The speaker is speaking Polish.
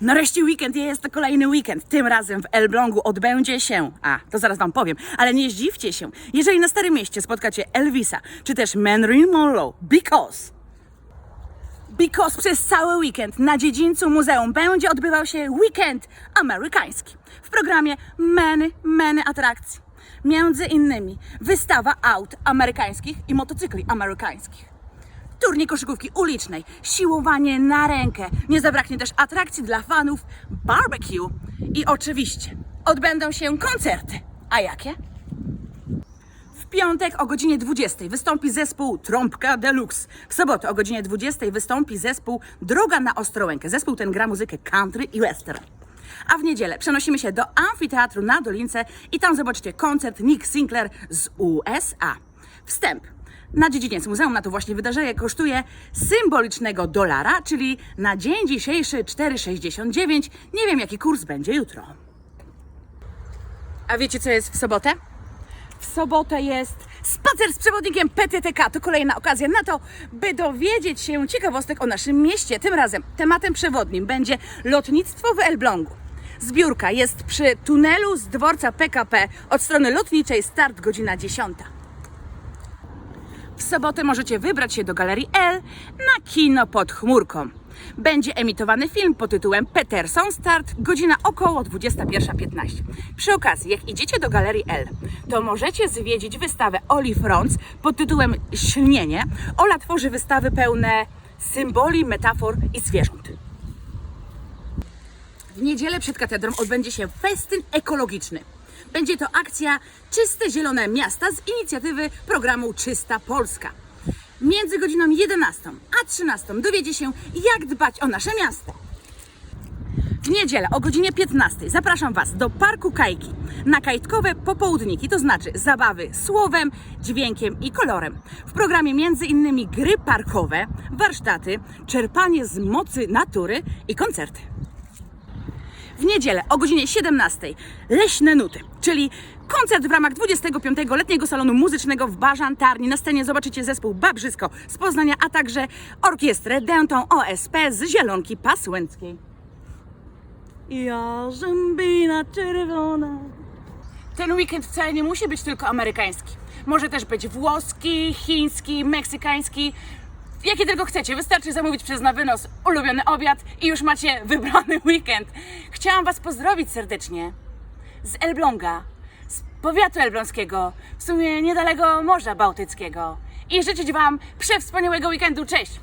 Nareszcie weekend, jest to kolejny weekend. Tym razem w Elblągu odbędzie się, a to zaraz wam powiem, ale nie zdziwcie się, jeżeli na Starym Mieście spotkacie Elvisa, czy też Marilyn Monroe, because Because przez cały weekend na dziedzińcu muzeum będzie odbywał się weekend amerykański. W programie many, many atrakcji. Między innymi wystawa aut amerykańskich i motocykli amerykańskich. Turniej koszykówki ulicznej, siłowanie na rękę. Nie zabraknie też atrakcji dla fanów barbecue. I oczywiście odbędą się koncerty. A jakie? W piątek o godzinie 20 wystąpi zespół Trąbka Deluxe. W sobotę o godzinie 20 wystąpi zespół Droga na Ostrołękę. Zespół ten gra muzykę country i western. A w niedzielę przenosimy się do amfiteatru na Dolince i tam zobaczycie koncert Nick Sinclair z USA. Wstęp na dziedziniec muzeum na to właśnie wydarzenie kosztuje symbolicznego dolara, czyli na dzień dzisiejszy 4,69. Nie wiem jaki kurs będzie jutro. A wiecie co jest w sobotę? W sobotę jest spacer z przewodnikiem PTTK. To kolejna okazja na to, by dowiedzieć się ciekawostek o naszym mieście. Tym razem tematem przewodnim będzie lotnictwo w Elblągu. Zbiórka jest przy tunelu z dworca PKP od strony lotniczej, start godzina 10. Sobotę możecie wybrać się do Galerii L na kino pod chmurką. Będzie emitowany film pod tytułem Peterson Start, godzina około 21.15. Przy okazji, jak idziecie do Galerii L, to możecie zwiedzić wystawę Oli Frons pod tytułem Ślnienie. Ola tworzy wystawy pełne symboli, metafor i zwierząt. W niedzielę przed katedrą odbędzie się festyn ekologiczny. Będzie to akcja Czyste Zielone Miasta z inicjatywy programu Czysta Polska. Między godziną 11 a 13 dowiecie się, jak dbać o nasze miasto. W niedzielę o godzinie 15 zapraszam Was do Parku Kajki na kajtkowe popołudniki, to znaczy zabawy słowem, dźwiękiem i kolorem. W programie innymi gry parkowe, warsztaty, czerpanie z mocy natury i koncerty. W niedzielę o godzinie 17 Leśne Nuty, czyli koncert w ramach 25. letniego salonu muzycznego w Bażantarni. Na scenie zobaczycie zespół Babrzysko z Poznania, a także orkiestrę Dętą OSP z Zielonki Pasłęckiej. Jarzębina czerwona. Ten weekend wcale nie musi być tylko amerykański. Może też być włoski, chiński, meksykański. Jaki tylko chcecie, wystarczy zamówić przez na wynos ulubiony obiad i już macie wybrany weekend. Chciałam Was pozdrowić serdecznie z Elbląga, z powiatu elbląskiego, w sumie niedaleko Morza Bałtyckiego i życzyć Wam przewspaniałego weekendu. Cześć!